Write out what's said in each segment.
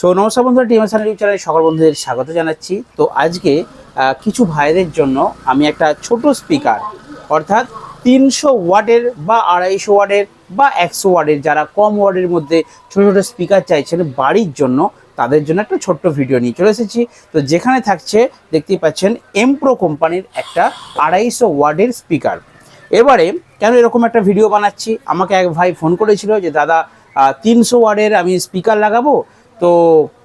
So নমস্কার বন্ধুরা TMS YouTube চ্যানেলে সকল বন্ধুদের স্বাগত জানাচ্ছি। তো আজকে কিছু ভাইদের জন্য আমি একটা ছোট স্পিকার অর্থাৎ তিনশো ওয়াটের বা আড়াইশো ওয়াটের বা একশো ওয়াটের যারা কম ওয়াটের মধ্যে ছোটো ছোটো স্পিকার চাইছেন বাড়ির জন্য, তাদের জন্য একটা ছোট্ট ভিডিও নিয়ে চলে এসেছি। তো যেখানে থাকছে, দেখতেই পাচ্ছেন এমপ্রো কোম্পানির একটা আড়াইশো ওয়াটের স্পিকার এবারে, কেন এরকম একটা ভিডিও বানাচ্ছি? আমাকে এক ভাই ফোন করেছিল যে, দাদা তিনশো ওয়ার্ডের আমি স্পিকার লাগাবো তো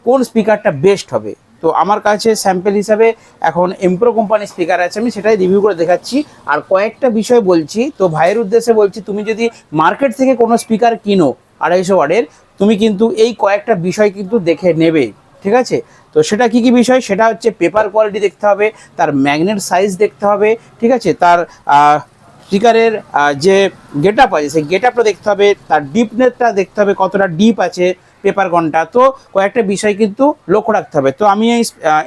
কোন স্পিকারটা বেস্ট হবে? তো আমার কাছে স্যাম্পেল হিসাবে এখন এমপ্রো কোম্পানির স্পিকার আছে, আমি সেটাই রিভিউ করে দেখাচ্ছি। আর কয়েকটা বিষয় বলছি, তো ভাইয়ের উদ্দেশ্যে বলছি, তুমি যদি মার্কেট থেকে কোনো স্পিকার কিনো আড়াইশো ওয়ার্ডের তুমি কিন্তু এই কয়েকটা বিষয় কিন্তু দেখে নেবে, ঠিক আছে? তো সেটা কি কি বিষয়? সেটা হচ্ছে পেপার কোয়ালিটি দেখতে হবে, তার ম্যাগনেট সাইজ দেখতে হবে, ঠিক আছে? তার স্পিকারের যে গেট আপ আছে, সেই গেট আপটা দেখতে হবে, তার ডিপনেসটা দেখতে হবে, কতটা ডিপ আছে পেপার গনটা তো কয়েকটা বিষয় কিন্তু লক্ষ্য রাখতে হবে। তো আমি এই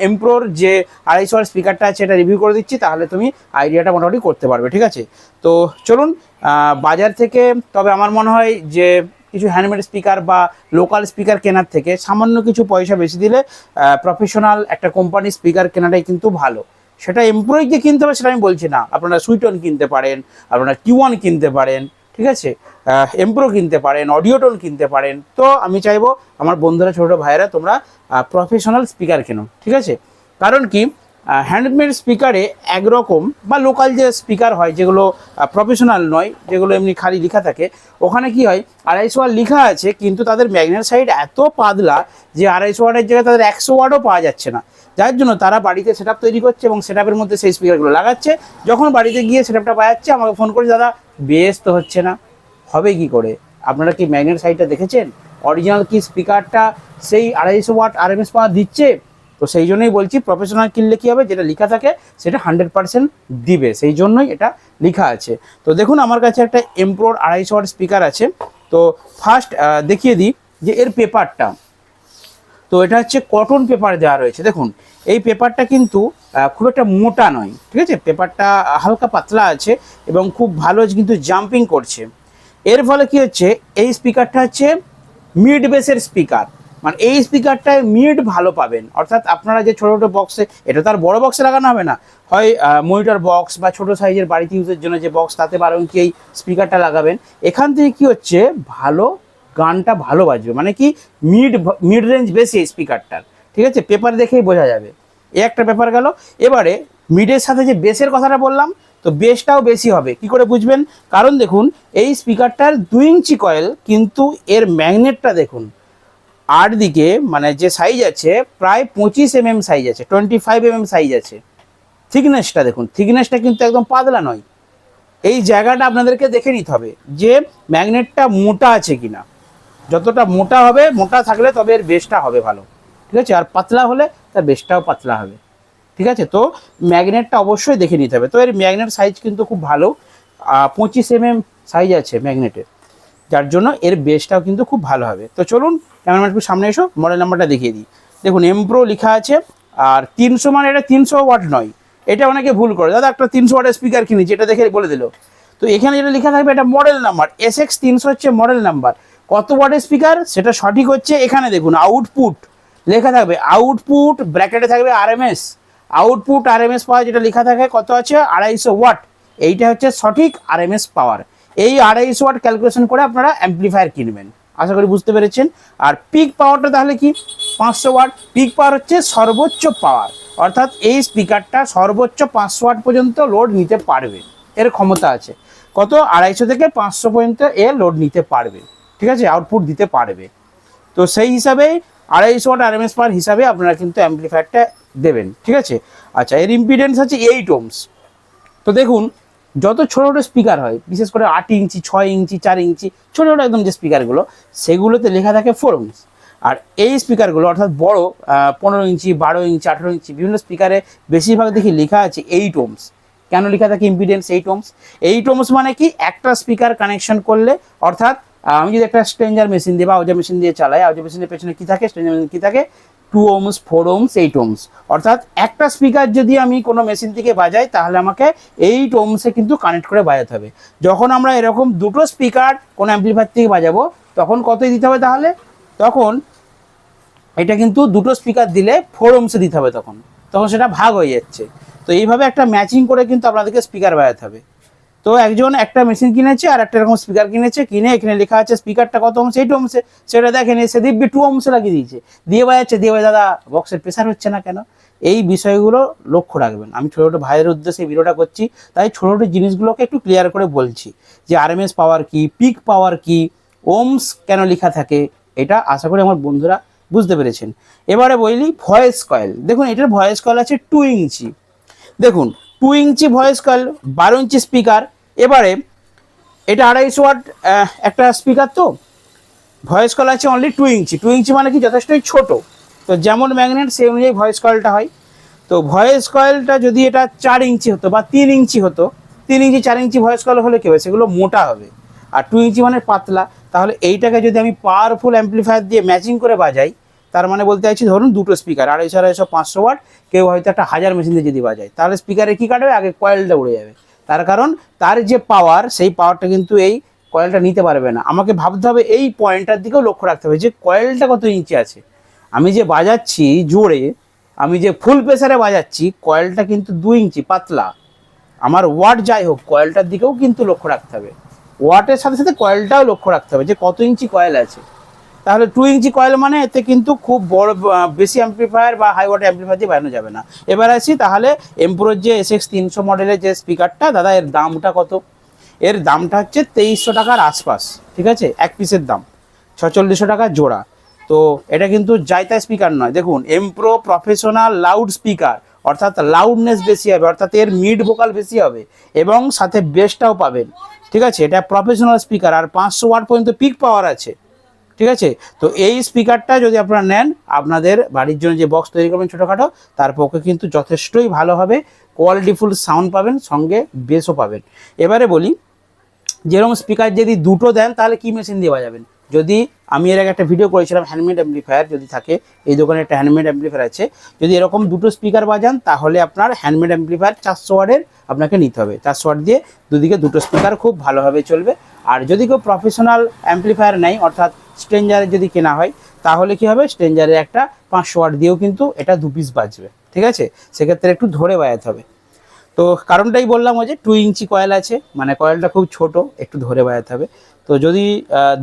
এমপ্রোর যে আড়াইশো ওয়াট স্পিকারটা আছে এটা রিভিউ করে দিচ্ছি, তাহলে তুমি আইডিয়াটা মোটামুটি করতে পারবে, ঠিক আছে? তো চলুন বাজার থেকে, তবে আমার মনে হয় যে কিছু হ্যান্ডমেড স্পিকার বা লোকাল স্পিকার কেনার থেকে সামান্য কিছু পয়সা বেশি দিলে প্রফেশনাল একটা কোম্পানির স্পিকার কেনাটাই কিন্তু ভালো। সেটা এমপ্লয়ি যে কিনতে হবে সেটা আমি বলছি না। আপনারা সুইটন কিনতে পারেন, আপনারা কিওয়ান কিনতে পারেন ঠিক আছে? এমপ্রো কিনতে পারেন অডিওটন কিনতে পারেন। তো আমি চাইব আমার বন্ধুরা, ছোটো ভাইয়েরা, তোমরা প্রফেশনাল স্পিকার কেনো, ঠিক আছে? কারণ কি হ্যান্ডমেড স্পিকারে একরকম বা লোকাল যে স্পিকার হয়, যেগুলো প্রফেশনাল নয়, যেগুলো এমনি খালি লেখা থাকে, ওখানে কি হয়, আড়াইশো ওয়াট লেখা আছে, কিন্তু তাদের ম্যাগনেট সাইড এত পাতলা যে আড়াইশো ওয়াটের জায়গায় তাদের একশো ওয়াটও পাওয়া যাচ্ছে না। যার জন্য তারা বাড়িতে সেট তৈরি করছে এবং সেট মধ্যে সেই স্পিকারগুলো লাগাচ্ছে। যখন বাড়িতে গিয়ে সেট আপটা বাজাচ্ছে আমাকে ফোন করে দাদা বেশ তো হচ্ছে না। হবে কি করে? আপনারা কি ম্যাগনেট সাইডটা দেখেছেন? অরিজিনাল কি স্পিকারটা সেই আড়াইশো ওয়াট আরএমএস পাওয়ার দিচ্ছে? তো সেই জন্যই বলছি প্রফেশনাল কিনলে কী হবে? যেটা লেখা থাকে, সেটা হান্ড্রেড পার্সেন্ট দিবে। সেই জন্যই এটা লেখা আছে। তো দেখুন, আমার কাছে একটা এমপ্রোর আড়াইশো ওয়াট স্পিকার আছে। তো ফার্স্ট দেখিয়ে দিই যে এর পেপারটা তো এটা হচ্ছে কটন পেপার দেওয়া রয়েছে। দেখুন, এই পেপারটা কিন্তু খুব একটা মোটা নয়, ঠিক আছে? পেপারটা হালকা পাতলা আছে এবং খুব ভালো কিন্তু জাম্পিং করছে। এর ফলে কি হচ্ছে? এই স্পিকারটা হচ্ছে মিড বেসের স্পিকার মানে এই স্পিকারটায় মিড ভালো পাবেন। অর্থাৎ আপনারা যে ছোটো ছোটো বক্সে এটা তো আর বড় বক্সে লাগানো হবে না। হয় মনিটর বক্স বা ছোটো সাইজের বাড়িতে ইউজের জন্য যে বক্স তাতে বারো কি এই স্পিকারটা লাগাবেন। এখান থেকে কি হচ্ছে? ভালো গানটা ভালো বাজবে। মানে কি? মিড মিড রেঞ্জ বেশি এই স্পিকারটার ঠিক আছে? পেপার দেখেই বোঝা যাবে। একটা ব্যাপার গেল। এবারে মিডের সাথে যে বেসের কথাটা বললাম, তো বেসটাও বেশি হবে। কি করে বুঝবেন? কারণ দেখুন, এই স্পিকারটার দুই ইঞ্চি কয়েল, কিন্তু এর ম্যাগনেটটা দেখুন। আট দিকে মানে যে সাইজ আছে, প্রায় পঁচিশ এম এম সাইজ আছে twenty five M M size আছে। থিকনেসটা দেখুন থিকনেসটা কিন্তু একদম পাতলা নয়। এই জায়গাটা আপনাদেরকে দেখে নিতে হবে যে ম্যাগনেটটা মোটা আছে কিনা। যতটা মোটা হবে, মোটা থাকলে তবে এর বেসটা হবে ভালো। ঠিক আছে? আর পাতলা হলে তার বেসটাও পাতলা হবে। ঠিক আছে? তো ম্যাগনেটটা অবশ্যই দেখে নিতে হবে। তো এর ম্যাগনেট সাইজ কিন্তু খুব ভালো। পঁচিশ এম এম সাইজ আছে ম্যাগনেটের। যার জন্য এর বেসটাও কিন্তু খুব ভালো হবে। তো চলুন ক্যামেরাম্যান একটু সামনে এসো মডেল নাম্বারটা দেখিয়ে দিই। দেখুন এমপ্রো লেখা আছে, আর তিনশো মানে এটা তিনশো ওয়াট নয়। এটা অনেকে ভুল করে। দাদা, একটা তিনশো ওয়াটের স্পিকার কিনেছি এটা দেখে বলে দিল। তো এখানে যেটা লেখা থাকবে, এটা মডেল নাম্বার এস এক্স তিনশো হচ্ছে মডেল নাম্বার কত ওয়াটের স্পিকার সেটা সঠিক হচ্ছে এখানে দেখুন আউটপুট লেখা থাকবে। আউটপুট ব্র্যাকেটে থাকবে আরএমএস আউটপুট আরএমএস পাওয়ার যেটা লেখা থাকে, কত আছে? আড়াইশো ওয়াট। এইটা হচ্ছে সঠিক আরএমএস পাওয়ার এই আড়াইশো ওয়াট ক্যালকুলেশন করে আপনারা অ্যাম্প্লিফায়ার কিনবেন। আশা করি বুঝতে পেরেছেন। আর পিক পাওয়ারটা তাহলে কি? পাঁচশো ওয়াট। পিক পাওয়ার হচ্ছে সর্বোচ্চ পাওয়ার অর্থাৎ এই স্পিকারটা সর্বোচ্চ পাঁচশো ওয়াট পর্যন্ত লোড নিতে পারবে। এর ক্ষমতা আছে। কত? আড়াইশো থেকে পাঁচশো পর্যন্ত এ লোড নিতে পারবে। ঠিক আছে? আউটপুট দিতে পারবে। তো সেই হিসাবে আড়াইশো ওয়াট আরএমএস পার হিসাবে আপনারা কিন্তু অ্যাম্প্লিফায়ারটা দেবেন, ঠিক আছে? আচ্ছা এর ইম্পিডেন্স আছে এইট ওমস তো দেখুন, যত ছোটো ছোটো স্পিকার হয়, বিশেষ করে আট ইঞ্চি, ছয় ইঞ্চি, চার ইঞ্চি, ছোটো ছোটো একদম যে স্পিকারগুলো সেগুলোতে লেখা থাকে ফোর ওমস আর এই স্পিকারগুলো অর্থাৎ বড় পনেরো ইঞ্চি, বারো ইঞ্চি, আঠেরো ইঞ্চি, বিভিন্ন স্পিকারে বেশিরভাগ দেখি লেখা আছে এইট ওমস কেন লেখা থাকে impedance eight ohms eight ohms মানে কি? একটা স্পিকার কানেকশন করলে, অর্থাৎ আমি যদি একটা স্ট্রেঞ্জার মেশিন দিয়ে বা আউজার মেশিন দিয়ে চালাই আউজার মেশিনের পেছনে কী থাকে? স্ট্রেঞ্জার মেশিন কী থাকে? Two ohms four ohms eight ohms অর্থাৎ একটা স্পিকার যদি আমি কোনো মেশিন থেকে বাজাই, তাহলে আমাকে এইট ওমসে কিন্তু কানেক্ট করে বাজাতে হবে। যখন আমরা এরকম দুটো স্পিকার কোনো অ্যাম্প্লিফায়ার থেকে বাজাবো, তখন কতই দিতে হবে তাহলে? তখন এটা কিন্তু দুটো স্পিকার দিলে ফোর ওমসে দিতে হবে তখন। তখন সেটা ভাগ হয়ে যাচ্ছে। তো এইভাবে একটা ম্যাচিং করে কিন্তু আপনাদেরকে স্পিকার বাজাতে হবে। তো একজন একটা মেশিন কিনেছে আর একটা এরকম স্পিকার কিনেছে, কিনে এখানে লেখা আছে স্পিকারটা কত অংশে? এইটু অংশে। সেটা দেখেনি সে দিব্যি টু অংশে লাগিয়ে দিয়েছে। দিয়ে বাজাচ্ছে দিয়ে দাদা বক্সের প্রেশার হচ্ছে না কেন? এই বিষয়গুলো লক্ষ্য রাখবেন। আমি ছোটো ছোটো ভাইয়ের উদ্দেশ্যে ভিডিওটা করছি, তাই ছোটো ছোটো জিনিসগুলোকে একটু ক্লিয়ার করে বলছি যে আরএমএস পাওয়ার কি পিক পাওয়ার কি ওমস কেন লেখা থাকে, এটা আশা করি আমার বন্ধুরা বুঝতে পেরেছেন। এবারে বলি ভয়েস কয়েল দেখুন, এটার ভয়েস কয়েল আছে টু ইঞ্চি। দেখুন টু ইঞ্চি ভয়েস কয়েল বারো ইঞ্চি স্পিকার এবারে, এটা আড়াইশো ওয়াট একটা স্পিকার তো? ভয়েস কল আছে only two inch two inch মানে কি যথেষ্টই ছোট। তো যেমন ম্যাগনেট সেই অনুযায়ী ভয়েস কয়েলটা হয়। তো ভয়েস কয়েলটা যদি এটা চার ইঞ্চি হতো বা তিন ইঞ্চি হতো, তিন ইঞ্চি চার ইঞ্চি ভয়েস কয়েল হলে কী হবে? সেগুলো মোটা হবে। আর টু ইঞ্চি মানে পাতলা। তাহলে এইটাকে যদি আমি পাওয়ারফুল অ্যাম্পলিফায়ার দিয়ে ম্যাচিং করে বাজাই, তার মানে বলতে চাইছি ধরুন দুটো স্পিকার আড়াইশো আড়াইশো, পাঁচশো ওয়াট, কেউ হয়তো একটা হাজার মেশিন দিয়ে যদি বাজায়। তাহলে স্পিকারে কী কাটবে? আগে কয়েলটা উড়ে যাবে। তার কারণ তার যে পাওয়ার সেই পাওয়ারটা কিন্তু এই কয়েলটা নিতে পারবে না। আমাকে ভাবতে হবে এই পয়েন্টটার দিকেও লক্ষ্য রাখতে হবে যে কয়েলটা কত ইঞ্চি আছে। আমি যে বাজাচ্ছি জোরে, আমি যে ফুল প্রেসারে বাজাচ্ছি কয়েলটা কিন্তু দু ইঞ্চি, পাতলা। আমার ওয়াট যাই হোক কয়েলটার দিকেও কিন্তু লক্ষ্য রাখতে হবে। ওয়াটের সাথে সাথে কয়েলটাও লক্ষ্য রাখতে হবে যে কত ইঞ্চি কয়েল আছে। তাহলে টু ইঞ্চি কয়েল মানে এতে কিন্তু খুব বড় বেশি অ্যাম্পলিফায়ার বা হাই ওয়াট অ্যাম্পলিফায়ার দিয়ে বানানো যাবে না। এবার আসি তাহলে এমপ্রোর যে এস এক্স তিনশো মডেলের যে স্পিকারটা দাদা, এর দামটা কত? এর দামটা হচ্ছে তেইশশো টাকার আশপাশ, ঠিক আছে? এক পিসের দাম, ছচল্লিশশো টাকা জোড়া। তো এটা কিন্তু জাইতা স্পিকার নয়। দেখুন এমপ্রো প্রফেশনাল লাউড স্পিকার অর্থাৎ লাউডনেস বেশি হবে, অর্থাৎ এর মিড ভোকাল বেশি হবে, এবং সাথে বেসটাও পাবেন, ঠিক আছে? এটা প্রফেশনাল স্পিকার আর পাঁচশো ওয়াট পর্যন্ত পিক পাওয়ার আছে। ঠিক আছে? তো এই স্পিকারটা যদি আপনারা নেন, আপনাদের বাড়ির জন্য যে বক্স তৈরি করবেন ছোটোখাটো, তার পক্ষে কিন্তু যথেষ্টই ভালো হবে। কোয়ালিটিফুল সাউন্ড পাবেন, সঙ্গে বেসও পাবেন। এবারে বলি, যেরকম স্পিকার যদি দুটো দেন, তাহলে কি মেশিন দিয়ে বাজাবেন? যদি আমি এর আগে একটা ভিডিও করেছিলাম হ্যান্ডমেড অ্যাম্পলিফায়ার যদি থাকে, এই দোকানে একটা হ্যান্ডমেড অ্যাম্পলিফায়ার আছে। যদি এরকম দুটো স্পিকার বাজান, তাহলে আপনার হ্যান্ডমেড অ্যাম্পলিফায়ার চারশো ওয়ার্ডের আপনাকে নিতে হবে। চারশো ওয়াট দিয়ে দুদিকে দুটো স্পিকার খুব ভালোভাবে চলবে। আর যদি কেউ প্রফেশনাল অ্যাম্পলিফায়ার নেয়, অর্থাৎ স্ট্রেঞ্জারের যদি কেনা হয়, তাহলে কি হবে? স্ট্রেঞ্জারের একটা পাঁচশো ওয়াট দিয়েও কিন্তু এটা দু পিস বাজবে, ঠিক আছে? সেক্ষেত্রে একটু ধরে বাজাতে হবে। তো কারণটাই বললাম ওই যে টু ইঞ্চি কয়েল আছে মানে কয়েলটা খুব ছোট, একটু ধরে বাজাতে হবে। তো যদি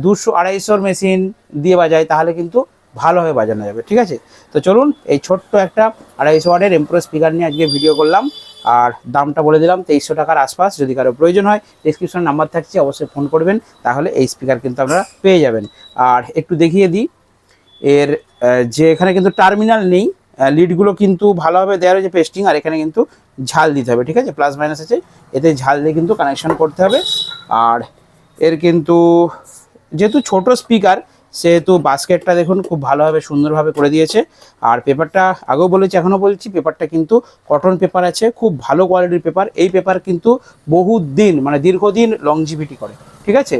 দুশো আড়াইশোর মেশিন দিয়ে বাজায় তাহলে কিন্তু ভালোভাবে বাজানো যাবে, ঠিক আছে? তো চলুন, এই ছোট্ট একটা আড়াইশো ওয়াটের এমপ্রো স্পিকার নিয়ে আজকে ভিডিও করলাম। আর দামটা বলে দিলাম তেইশশো টাকার আশপাশ। যদি কারও প্রয়োজন হয় ডিসক্রিপশন নাম্বার থাকছে, অবশ্যই ফোন করবেন, তাহলে এই স্পিকার কিন্তু আপনারা পেয়ে যাবেন। আর একটু দেখিয়ে দিই, এর যে এখানে কিন্তু টার্মিনাল নেই লিডগুলো কিন্তু ভালোভাবে দেওয়া রয়েছে পেস্টিং আর এখানে কিন্তু ঝাল দিতে হবে, ঠিক আছে? প্লাস মাইনাস আছে, এতে ঝাল দিয়ে কিন্তু কানেকশন করতে হবে। আর এর কিন্তু, যেহেতু ছোট স্পিকার সেহেতু বাস্কেটটা দেখুন খুব ভালোভাবে, সুন্দরভাবে করে দিয়েছে। আর পেপারটা আগেও বলেছি, এখনও বলছি, পেপারটা কিন্তু কটন পেপার আছে, খুব ভালো কোয়ালিটির পেপার এই পেপার কিন্তু বহু দিন মানে দীর্ঘদিন লংজিভিটি করে, ঠিক আছে?